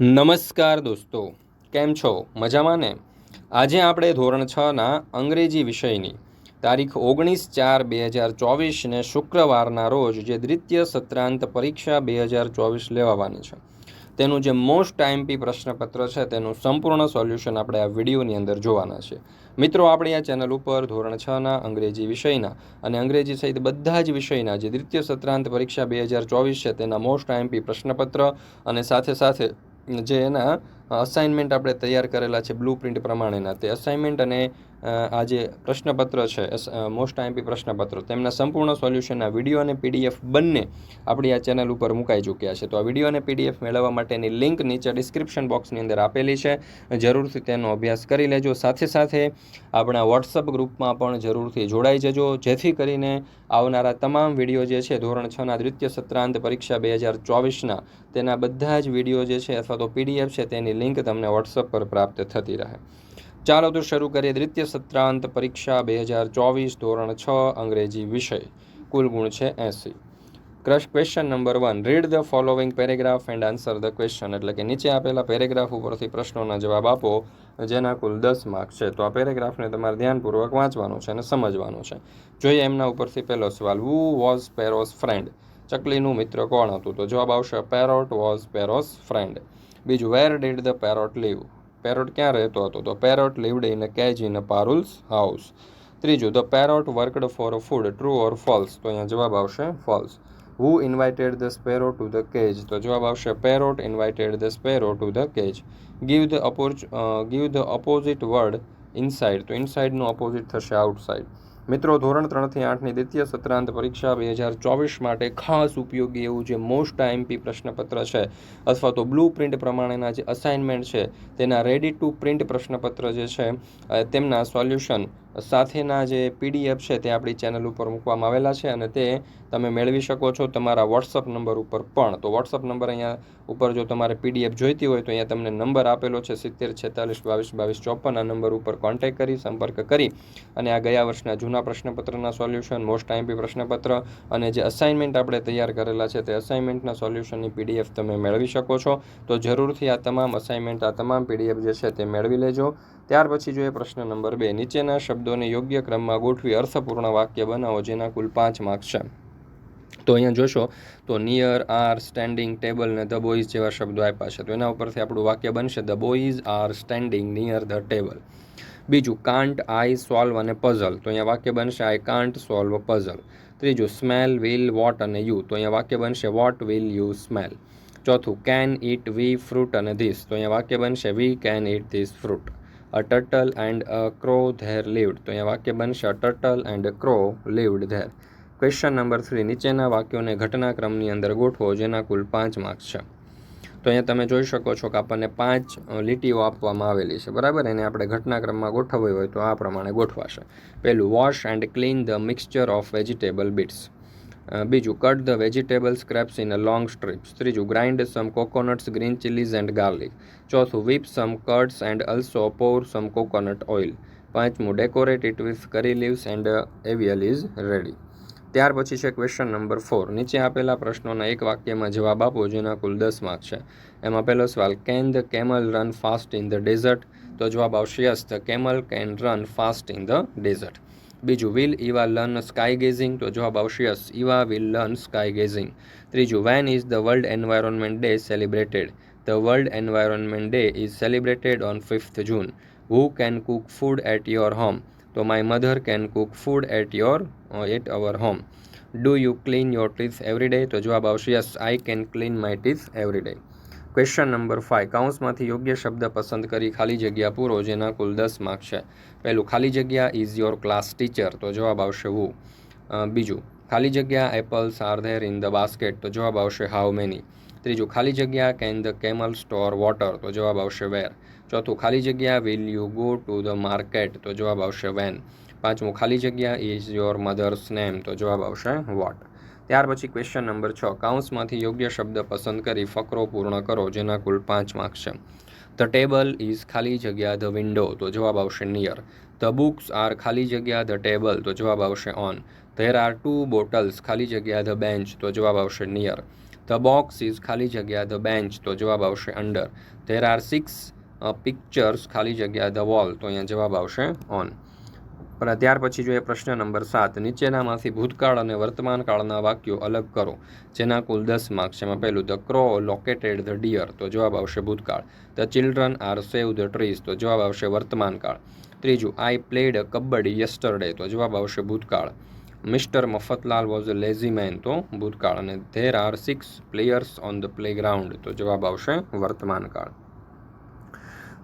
નમસ્કાર દોસ્તો, કેમ છો? મજામાં ને? આજે આપણે ધોરણ છના અંગ્રેજી વિષયની તારીખ ઓગણીસ ચાર બે હજાર ચોવીસને શુક્રવારના રોજ જે દ્વિતીય સત્રાંત પરીક્ષા બે હજાર ચોવીસ લેવાવાની છે, તેનું જે મોસ્ટ ટાઈમપી પ્રશ્નપત્ર છે, તેનું સંપૂર્ણ સોલ્યુશન આપણે આ વિડીયોની અંદર જોવાના છે. મિત્રો, આપણી આ ચેનલ ઉપર ધોરણ છના અંગ્રેજી વિષયના અને અંગ્રેજી સહિત બધા જ વિષયના જે દ્વિતીય સત્રાંત પરીક્ષા બે હજાર ચોવીસ છે, તેના મોસ્ટ ટાઈમપી પ્રશ્નપત્ર અને સાથે સાથે જે એના અસાઇનમેન્ટ આપણે તૈયાર કરેલા છે બ્લુ પ્રિન્ટ પ્રમાણેના. તે અસાઇનમેન્ટ અને આ જે પ્રશ્નપત્ર છે મોસ્ટ આઈમ્પી પ્રશ્નપત્ર, તેમના સંપૂર્ણ સોલ્યુશનના વીડિયો અને પીડીએફ બંને આપણી આ ચેનલ ઉપર મુકાઈ ચૂક્યા છે. તો આ વીડિયો અને પીડીએફ મેળવવા માટેની લિંક નીચે ડિસ્ક્રિપ્શન બોક્સની અંદર આપેલી છે. જરૂરથી તેનો અભ્યાસ કરી લેજો. સાથે સાથે આપણા વોટ્સઅપ ગ્રુપમાં પણ જરૂરથી જોડાઈ જજો. જેથી કરીને આવનારા તમામ વીડિયો જે છે, ધોરણ છના દ્વિતીય સત્રાંત પરીક્ષા બે હજાર ચોવીસના તેના બધા જ વીડિયો જે છે અથવા તો પીડીએફ છે, તેની લિંક તમને વોટ્સઅપ પર પ્રાપ્ત થતી રહે. ચાલો તો શરૂ કરીએ દ્વિતીય સત્રાંત પરીક્ષા બે હજાર ચોવીસ ધોરણ છ, અંગ્રેજી વિષય. કુલ ગુણ છે એંસી. Question number one read the following paragraph and answer the question એટલે કે નીચે આપેલા પેરેગ્રાફ ઉપરથી પ્રશ્નોના જવાબ આપો, જેના કુલ દસ માર્ક છે. તો આ પેરેગ્રાફને તમારે ધ્યાનપૂર્વક વાંચવાનું છે અને સમજવાનું છે. જોઈએ એમના ઉપરથી પહેલો સવાલ. વુ વોઝ પેરોસ ફ્રેન્ડ ચકલીનું મિત્ર કોણ હતું? તો જવાબ આવશે પેરોટ વોઝ પેરોસ ફ્રેન્ડ બીજું where did the parrot live parrot ક્યાં રહેતો હતો? તો parrot lived in a cage in a Parul's house. ત્રીજું, the parrot worked for a food, true or false? તો અહીંયા જવાબ આવશે false. Who invited the sparrow to the cage? તો જવાબ આવશે parrot invited the sparrow to the cage. Give the અપોર્ચ give the opposite word inside. તો ઇનસાઇડનું opposite થશે આઉટસાઇડ. મિત્રો, ધોરણ ત્રણથી આઠની દ્વિતીય સત્રાંત પરીક્ષા બે હજાર ચોવીસ માટે ખાસ ઉપયોગી એવું જે મોસ્ટ આઈએમપી પ્રશ્નપત્ર છે, અથવા તો બ્લુ પ્રિન્ટ પ્રમાણેના જે અસાઇનમેન્ટ છે, તેના રેડી ટુ પ્રિન્ટ પ્રશ્નપત્ર જે છે તેમના સોલ્યુશન સાથેના જે પીડીએફ છે તે આપણી ચેનલ ઉપર મૂકવામાં આવેલા છે અને તે તમે મેળવી શકો છો તમારા વોટ્સઅપ નંબર ઉપર પણ. તો વોટ્સઅપ નંબર અહીંયા ઉપર જો તમારે પીડીએફ જોઈતી હોય તો અહીંયા તમને નંબર આપેલો છે સિત્તેર, છેતાલીસ, બાવીસ બાવીસ, ચોપન. આ નંબર ઉપર કોન્ટેક્ટ કરી, સંપર્ક કરી અને આ ગયા વર્ષના જૂના પ્રશ્નપત્રના સોલ્યુશન મોસ્ટ આઈમ્પી પ્રશ્નપત્ર અને જે અસાઇનમેન્ટ આપણે તૈયાર કરેલા છે તે અસાઇનમેન્ટના સોલ્યુશનની પીડીએફ તમે મેળવી શકો છો. તો જરૂરથી આ તમામ અસાઇનમેન્ટ આ તમામ પીડીએફ જે છે તે મેળવી લેજો. ત્યાર પછી જોઈએ પ્રશ્ન નંબર બે. નીચેના શબ્દોને યોગ્ય ક્રમમાં ગોઠવી અર્થપૂર્ણ વાક્ય બનાવો, જેના કુલ પાંચ માર્ક્સ છે. તો અહીંયા જોશો, તો નિયર આર સ્ટેન્ડિંગ ટેબલ ને ધ બોયઝ જેવા શબ્દો આપ્યા છે. તો એના ઉપરથી આપણું વાક્ય બનશે the are standing near the table બીજું કાન્ટ આઈ સોલ્વ અને પઝલ તો અહીંયા વાક્ય બનશે આઈ કાન્ટ સોલ્વ પઝલ ત્રીજું સ્મેલ વિલ વોટ અને યુ તો અહીંયા વાક્ય બનશે વોટ વિલ યુ સ્મેલ ચોથું કેન ઇટ વી ફ્રૂટ અને ધીસ તો અહીંયા વાક્ય બનશે we can eat this fruit a turtle and a crow there lived તો અહીંયા વાક્ય બનશે a turtle and a crow lived there question number three નીચેના વાક્યોને ઘટનાક્રમની અંદર ગોઠવો, જેના કુલ પાંચ માર્ક્સ છે. તો અહીંયા તમે જોઈ શકો છો કે આપણને પાંચ લીટીઓ આપવામાં આવેલી છે, બરાબર? એને આપણે ઘટનાક્રમમાં ગોઠવવી હોય તો આ પ્રમાણે ગોઠવાશે. પહેલું wash and clean the mixture of vegetable bits બીજું cut the vegetable scraps in a long strips. ત્રીજું, grind some coconuts, green chillies and garlic. ચોથું whip some cuts and also pour some coconut oil. પાંચમું decorate it with curry leaves and avial is ready. ત્યાર પછી છે question number four. નીચે આપેલા પ્રશ્નોના એક વાક્યમાં જવાબ આપો, જેના કુલ દસ માર્ક છે. એમાં પહેલો સવાલ can the camel run fast in the desert તો જવાબ આવશે yes the camel can run fast in the desert બીજું will Eva learn sky gazing તો જવાબ આવશે yes Eva will learn sky gazing ત્રીજું when is the world environment day celebrated the world environment day is celebrated on fifth June who can cook food at your home તો my mother can cook food at your at our home do you clean your teeth every day તો જવાબ આવશે yes I can clean my teeth every day question number five કાઉન્સમાંથી યોગ્ય શબ્દ પસંદ કરી ખાલી જગ્યા પૂરો, જેના કુલ દસ માર્ક છે. પહેલું, ખાલી જગ્યા ઇઝ યોર ક્લાસ ટીચર તો જવાબ આવશે વુ બીજું, ખાલી જગ્યા apples are there in the basket તો જવાબ આવશે હાઉ મેની ત્રીજું, ખાલી જગ્યા can the camel store water તો જવાબ આવશે વેર ચોથું, ખાલી જગ્યા will you go to the market તો જવાબ આવશે વેન પાંચમું, ખાલી જગ્યા ઇઝ યોર મધર્સ નેમ તો જવાબ આવશે વોટ ત્યાર પછી ક્વેશ્ચન નંબર છ. કાઉન્સમાંથી યોગ્ય શબ્દ પસંદ કરી ફકરો પૂર્ણ કરો, જેના કુલ પાંચ માર્ક્સ છે. ધ ટેબલ ઇઝ ખાલી જગ્યા ધ વિન્ડો તો જવાબ આવશે નિયર ધ બુક્સ આર ખાલી જગ્યા ધ ટેબલ તો જવાબ આવશે on there are two bottles ખાલી જગ્યા ધ બેન્ચ તો જવાબ આવશે નિયર ધ બોક્સ ઇઝ ખાલી જગ્યા ધ બેન્ચ તો જવાબ આવશે under there are six pictures ખાલી જગ્યા ધ વોલ તો અહીંયા જવાબ આવશે ઓન પણ ત્યાર પછી જોઈએ પ્રશ્ન નંબર સાત, નીચેનામાંથી ભૂતકાળ અને વર્તમાન કાળના વાક્યો અલગ કરો, જેના કુલ દસ માર્ક્સ એમાં પહેલું the crow located the deer તો જવાબ આવશે ભૂતકાળ. The children are save the trees તો જવાબ આવશે વર્તમાન કાળ ત્રીજું આઈ પ્લેડ કબડ્ડી યસ્ટરડે તો જવાબ આવશે ભૂતકાળ. Mister Mafatlal was a lazy man તો ભૂતકાળ. અને there are six players on the playground તો જવાબ આવશે વર્તમાન કાળ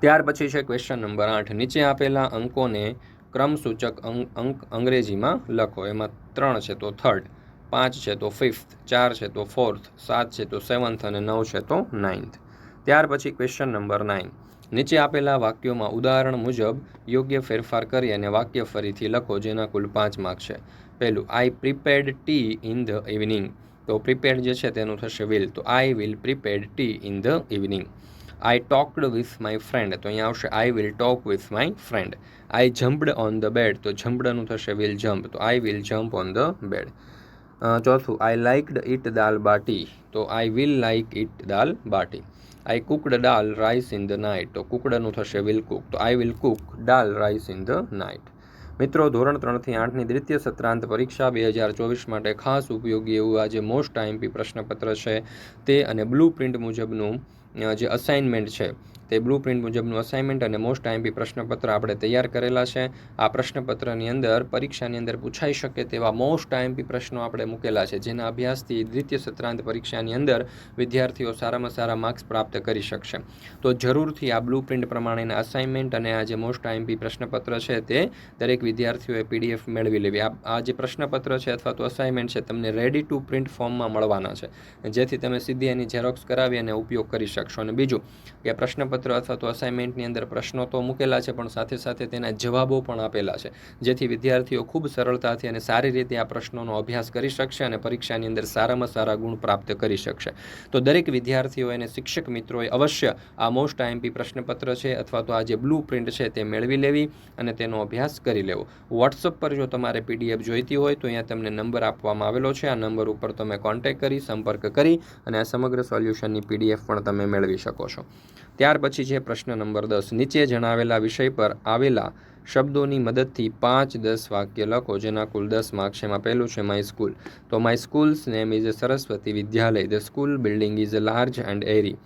ત્યાર પછી છે ક્વેશ્ચન નંબર આઠ. નીચે આપેલા અંકોને ક્રમસૂચક અંક અંગ્રેજીમાં લખો. એમાં ત્રણ છે તો થર્ડ પાંચ છે તો ફિફ્થ ચાર છે તો ફોર્થ સાત છે તો સેવન્થ અને નવ છે તો નાઇન્થ ત્યાર પછી ક્વેશ્ચન નંબર નાઇન નીચે આપેલા વાક્યોમાં ઉદાહરણ મુજબ યોગ્ય ફેરફાર કરી અને વાક્ય ફરીથી લખો, જેના કુલ પાંચ માર્ક છે. પહેલું I prepared tea in the evening તો પ્રિપેર્ડ જે છે તેનું થશે વિલ તો I will prepared tea in the evening I talked with my friend તો અહીંયા આવશે I will talk with my friend I jumped on the bed તો જમ્પડનું થશે વિલ જમ્પ તો I will jump on the bed ચોથું I liked eat dal bati. તો I will like eat dal bati. I cooked dal rice in the night તો કુકડનું થશે will cook તો I will cook dal rice in the night મિત્રો, ધોરણ ત્રણથી આઠની દ્વિતીય સત્રાંત પરીક્ષા બે હજાર ચોવીસ માટે ખાસ ઉપયોગી એવું આજે મોસ્ટ આઈએમપી પ્રશ્નપત્ર છે. તે અને બ્લુ પ્રિન્ટ મુજબનું જે અસાઇનમેન્ટ છે. તે બ્લુ પ્રિન્ટ મુજબનું અસાઇનમેન્ટ અને મોસ્ટ આઈએમપી પ્રશ્નપત્ર આપણે તૈયાર કરેલા છે. આ પ્રશ્નપત્રની અંદર, પરીક્ષાની અંદર પૂછાઈ શકે તેવા મોસ્ટ આઈએમપી પ્રશ્નો આપણે મૂકેલા છે, જેના અભ્યાસથી દ્વિતીય સત્રાંત પરીક્ષાની અંદર વિદ્યાર્થીઓ સારામાં સારા માર્ક્સ પ્રાપ્ત કરી શકશે. તો જરૂરથી આ બ્લુ પ્રિન્ટ પ્રમાણેના અસાઇનમેન્ટ અને આ જે મોસ્ટ આઈએમપી પ્રશ્નપત્ર છે તે દરેક વિદ્યાર્થીઓએ પીડીએફ મેળવી લેવી. આ જે પ્રશ્નપત્ર છે અથવા તો અસાઇનમેન્ટ છે તમને રેડી ટુ પ્રિન્ટ ફોર્મમાં મળવાના છે. જેથી તમે સીધી એની ઝેરોક્સ કરાવી અને ઉપયોગ કરી શકશો. અને બીજું, કે પ્રશ્નપત્ર પ્રશ્નપત્ર અથવા તો અસાઇનમેન્ટની અંદર પ્રશ્નો તો મૂકેલા છે, પણ સાથે સાથે તેના જવાબો પણ આપેલા છે. જેથી વિદ્યાર્થીઓ ખૂબ સરળતાથી અને સારી રીતે આ પ્રશ્નોનો અભ્યાસ કરી શકશે અને પરીક્ષાની અંદર સારામાં સારા ગુણ પ્રાપ્ત કરી શકશે. તો દરેક વિદ્યાર્થીઓ અને શિક્ષક મિત્રોએ અવશ્ય આ મોસ્ટ આઈએમપી પ્રશ્નપત્ર છે અથવા તો આ જે બ્લુ પ્રિન્ટ છે તે મેળવી લેવી અને તેનો અભ્યાસ કરી લેવો. વોટ્સઅપ પર જો તમારે પીડીએફ જોઈતી હોય તો અહીંયા તમને નંબર આપવામાં આવેલો છે. આ નંબર ઉપર તમે કોન્ટેક કરી, સંપર્ક કરી અને આ સમગ્ર સોલ્યુશનની પીડીએફ પણ તમે મેળવી શકો છો. ત્યાર પછી છે પ્રશ્ન નંબર દસ નીચે જણાવેલા વિષય પર આવેલા શબ્દોની મદદથી પાંચ દસ વાક્ય લખો જેના કુલ દસ માર્ક્સ એમાં પહેલું છે માય સ્કૂલ તો my school's name is a Saraswati Vidyalaya the school building is a large and airy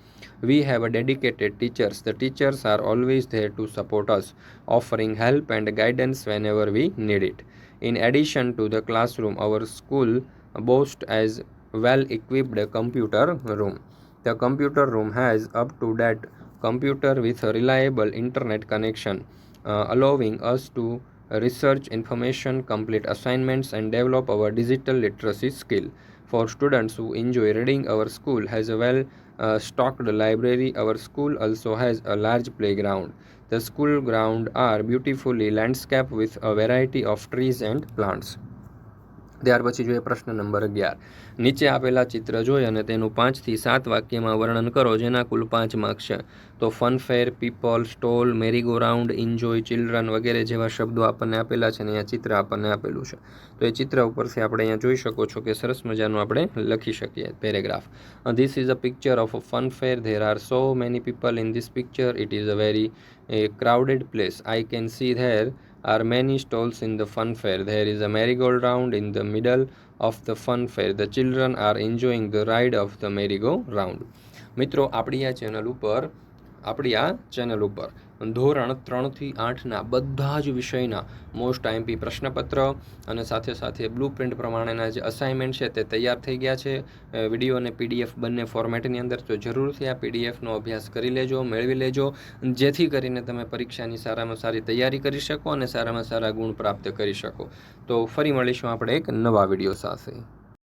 We have a dedicated teachers. The teachers are always there to support us, offering help and guidance whenever we need it. In addition to the classroom, our school boasts as well equipped computer room. The computer room has up to date computer with a reliable internet connection, uh, allowing us to research information, complete assignments, and develop our digital literacy skill. For students who enjoy reading, our school has a well uh, stocked library. Our school also has a large playground. The school ground are beautifully landscaped with a variety of trees and plants. ત્યાર પછી જોઈએ પ્રશ્ન number અગિયાર. નીચે આપેલા ચિત્ર જોઈ અને તેનું પાંચથી સાત વાક્યમાં વર્ણન કરો, જેના કુલ પાંચ માર્ક્સ છે. તો funfair people stall merry go round enjoy children વગેરે જેવા શબ્દો આપણને આપેલા છે અને અહીંયા ચિત્ર આપણને આપેલું છે. તો એ ચિત્ર ઉપરથી આપણે અહીંયા જોઈ શકો છો કે સરસ મજાનું આપણે લખી શકીએ paragraph. This is a picture of a fun fair there are so many people in this picture it is a very a crowded place I can see there are many stalls in the fun fair. There is a merry-go-round in the middle of the fun fair. The children are enjoying the ride of the merry-go-round. મિત્રો આપણી આ channel ઉપર આપણી આ channel ઉપર ધોરણ ત્રણથી આઠના બધા જ વિષયના મોસ્ટ આઈએમપી પ્રશ્નપત્ર અને સાથે સાથે બ્લુ પ્રિન્ટ પ્રમાણેના જે અસાઇનમેન્ટ છે તે તૈયાર થઈ ગયા છે. વીડિયો અને પીડીએફ બંને ફોર્મેટની અંદર તો જરૂરથી આ પીડીએફનો અભ્યાસ કરી લેજો, મેળવી લેજો. જેથી કરીને તમે પરીક્ષાની સારામાં સારી તૈયારી કરી શકો અને સારામાં સારા ગુણ પ્રાપ્ત કરી શકો. તો ફરી મળીશું આપણે એક નવા વીડિયો સાથે.